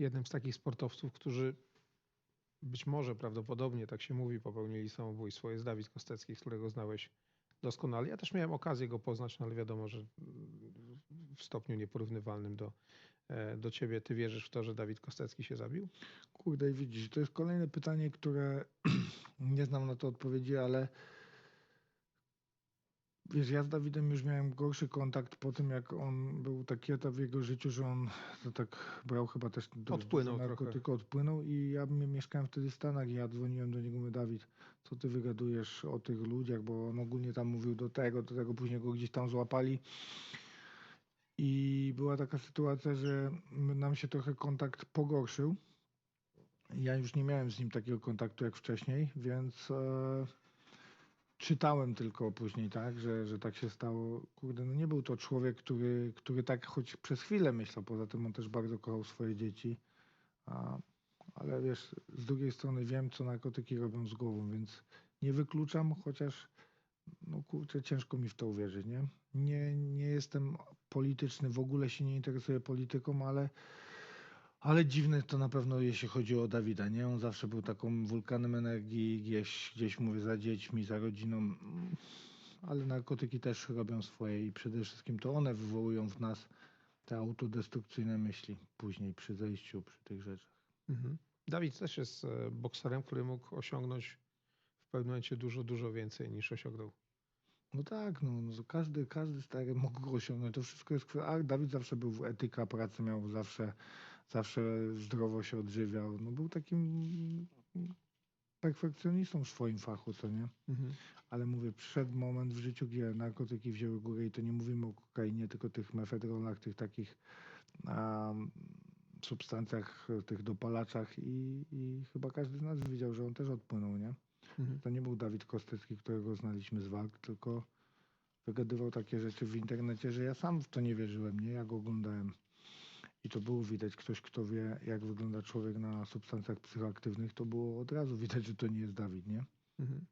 jednym z takich sportowców, którzy być może prawdopodobnie, tak się mówi, popełnili samobójstwo, jest Dawid Kostecki, którego znałeś doskonale. Ja też miałem okazję go poznać, no ale wiadomo, że w stopniu nieporównywalnym do, e, do ciebie. Ty wierzysz w to, że Dawid Kostecki się zabił? Kurde, widzisz, to jest kolejne pytanie, które nie znam na to odpowiedzi, ale wiesz, ja z Dawidem już miałem gorszy kontakt po tym, jak on był taki etap w jego życiu, że on to tak brał chyba też dość Odpłynął narkotyku, odpłynął i ja mi- mieszkałem wtedy w Stanach i ja dzwoniłem do niego, mówię, Dawid, co ty wygadujesz o tych ludziach, bo on ogólnie tam mówił do tego, do tego, później go gdzieś tam złapali. I była taka sytuacja, że nam się trochę kontakt pogorszył. Ja już nie miałem z nim takiego kontaktu jak wcześniej, więc e, czytałem tylko później, tak, że, że tak się stało. Kurde, no nie był to człowiek, który, który tak choć przez chwilę myślał. Poza tym on też bardzo kochał swoje dzieci. A, ale wiesz, z drugiej strony wiem, co narkotyki robią z głową, więc nie wykluczam, chociaż no kurczę, ciężko mi w to uwierzyć, nie? Nie, nie jestem polityczny, w ogóle się nie interesuję polityką, ale, ale dziwne to na pewno, jeśli chodzi o Dawida, nie? On zawsze był taką wulkanem energii, gdzieś, gdzieś mówię, za dziećmi, za rodziną, ale narkotyki też robią swoje i przede wszystkim to one wywołują w nas te autodestrukcyjne myśli później przy zejściu, przy tych rzeczach. Mhm. Dawid też jest e, bokserem, który mógł osiągnąć w pewnym momencie dużo, dużo więcej niż osiągnął. No tak, no, no każdy, każdy stary mógł osiągnąć. To wszystko jest kwestia. A Dawid zawsze był w etyka pracy, miał zawsze, zawsze zdrowo się odżywiał. No był takim perfekcjonistą w swoim fachu, co nie? Mhm. Ale mówię, przyszedł moment w życiu, gdzie narkotyki wzięły górę i to nie mówimy o kokainie, tylko tych mefedronach, tych takich um, substancjach, tych dopalaczach i, i chyba każdy z nas widział, że on też odpłynął, nie? Mhm. To nie był Dawid Kostecki, którego znaliśmy z walk, tylko wygadywał takie rzeczy w internecie, że ja sam w to nie wierzyłem, nie? Ja go oglądałem. I to było widać, ktoś kto wie, jak wygląda człowiek na substancjach psychoaktywnych, to było od razu widać, że to nie jest Dawid, nie? Mhm.